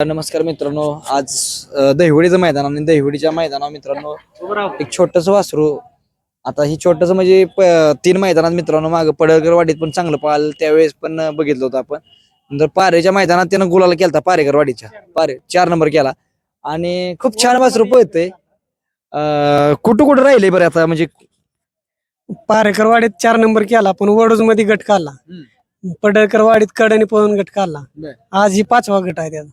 नमस्कार मित्रांनो आज दहिवडीचं मैदान आणि दहिवडीच्या मैदानावर मित्रांनो एक छोटस वासरू. आता ही छोटस म्हणजे तीन मैदानात मित्रांनो मागं पडळकर वाडीत पण चांगलं पाहिलं त्यावेळेस पण बघितलं होतं आपण. नंतर पारेच्या मैदानात त्यानं गुलाला केलता पारेकर वाडीच्या पारे चार नंबर केला. आणि खूप छान वासरू पळतंय. अं, कुठं कुठं राहिले बरं आता? म्हणजे पारेकरवाडीत चार नंबर केला पण वडूजमध्ये गट काढला. पडळकरवाडीत कडणी पळून गट काढला. आज ही पाचवा गट आहे त्याचा.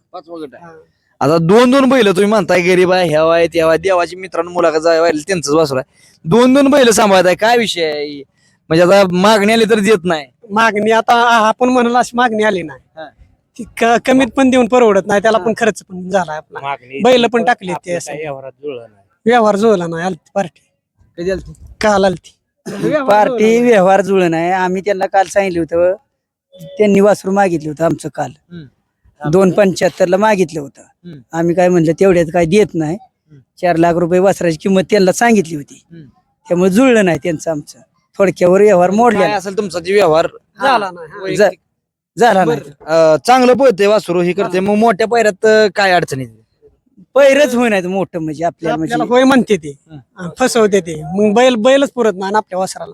आता दोन दोन बैल तुम्ही म्हणताय गरीब आहे ह्या आहे त्या आहे देवाची मित्रांनो मुलाखत जायला त्यांचंच वासरू आहे. दोन दोन बैल सांभाळत आहे काय विषय आहे? म्हणजे आता मागणी आली तर देत नाही. मागणी आता आपण म्हणाल अशी मागणी आली नाही. ती क- कमीत पण देऊन परवडत नाही त्याला पण खर्च पण झाला आपला. मागणी बैल पण टाकली ते आपलं असं. काही व्यवहारात जुळलं नाही. व्यवहार जुळला नाही आलती पार्टी. कधी आलती? काल आलती. पार्टी व्यवहार जुळलं नाही. आम्ही त्यांना काल सांगितलं होतं त्यांनी वासरू मागितलं होतं आमचं काल. दोन पंच्याहत्तर ला मागितलं होतं. आम्ही काय म्हणलं तेवढ्यात काय देत नाही. चार लाख रुपये वासराची किंमत त्यांना सांगितली होती. त्यामुळे जुळलं नाही त्यांचं आमचं. थोडक्यावर व्यवहार काय मोडला असेल तुमचा जे व्यवहार? झाला नाही. जा- झाला नाही. अं, चांगलं पळते वासरू हे करते मग मोठ्या पायऱ्यात अं, काय अडचणी पैरच होईना मोठं म्हणजे आपल्याला आपल्याला म्हणजे. होय म्हणते ते. फसवते ते. मग बैल बैलच पुरत नाही आणि आपल्या वासराला.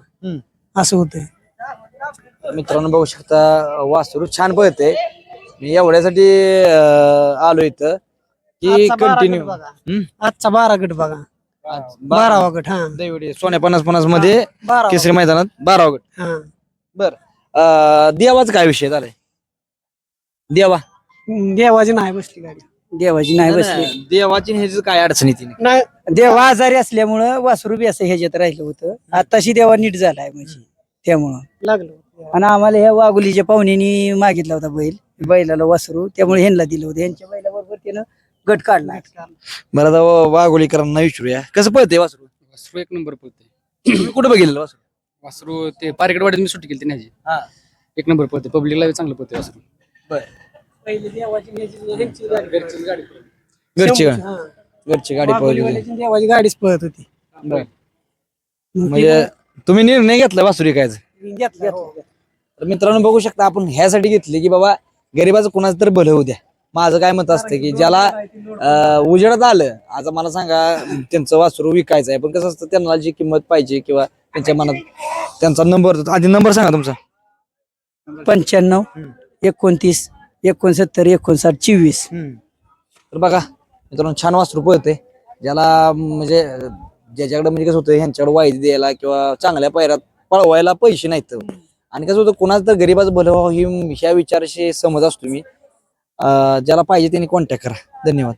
असं होतंय. मित्रांनो बघू शकता वासरू छान पळते मी एवढ्यासाठी अं, आलो इथं की आजचा बारा कंटिन्यू बघा. आजचा बारा गट बघा. बारा बारावा गट हा. सोन्या पन्नास पन्नासमध्ये केसरी मैदानात बारा गट. हा. बर देवाचा काय विषय झालाय? देवा. देवाची नाही बसली गाडी. देवाची नाही बसली. देवाची ह्याची काय अडचणी तिने नाही देव आजारी असल्यामुळं वासरू बी असं ह्याच्यात राहिलं होतं. आताशी देवा नीट झालाय म्हणजे त्यामुळं. लागलो. आणि आम्हाला ह्या वाघुलीच्या पाहुण्यांनी मागितला होता बैल. बैलाला वासरू. त्यामुळे ह्यांना दिलं होतं. यांच्या बैलाबरोबर त्यानं गट काढला. बरं आता वाघोलीकरांना विचारूया. कसं पळते वासरू? वासरू एक नंबर पळते तुम्ही कुठं बघितलं वासरू? वासरू ते पारगड वाडीत मी सुट्टी केली त्याची हा. एक नंबर पळते पब्लिकला चांगलं पळते वासरू. पहिली देवाची ह्यांची गाडी. घरची गा- हा. घरची गाडी पळली वाघोलीवाल्याची देवाची गाडीच पळत होती. बर. म्हणजे तुम्ही निर्णय घेतला वासुरी काय घेतलं. तर मित्रांनो बघू शकता आपण ह्यासाठी घेतली की बाबा गरीबाचं कुणाचं तर भलं होऊ द्या. माझं काय मत असतं की ज्याला उजेडात आलं आता मला सांगा त्यांचं वासरू विकायचं आहे पण कसं असतं त्यांना जी किंमत पाहिजे किंवा त्यांच्या मनात त्यांचा नंबर आधी नंबर सांगा तुमचा. पंच्याण्णव एकोणतीस एकोणसत्तर एकोणसाठ चोवीस. तर बघा मित्रांनो छान वासरू पळते ज्याला म्हणजे ज्याच्याकडे म्हणजे कसं होतं ह्यांच्याकडे वायदी द्यायला किंवा चांगल्या पायऱ्यात पळवायला पैसे नाहीत. आणि कसं होतं कोणाचं तर गरीबाचं भलं व्हावं ही ह्या विचाराशी समज असतो मी. ज्याला पाहिजे त्यांनी कॉन्टॅक्ट करा. धन्यवाद.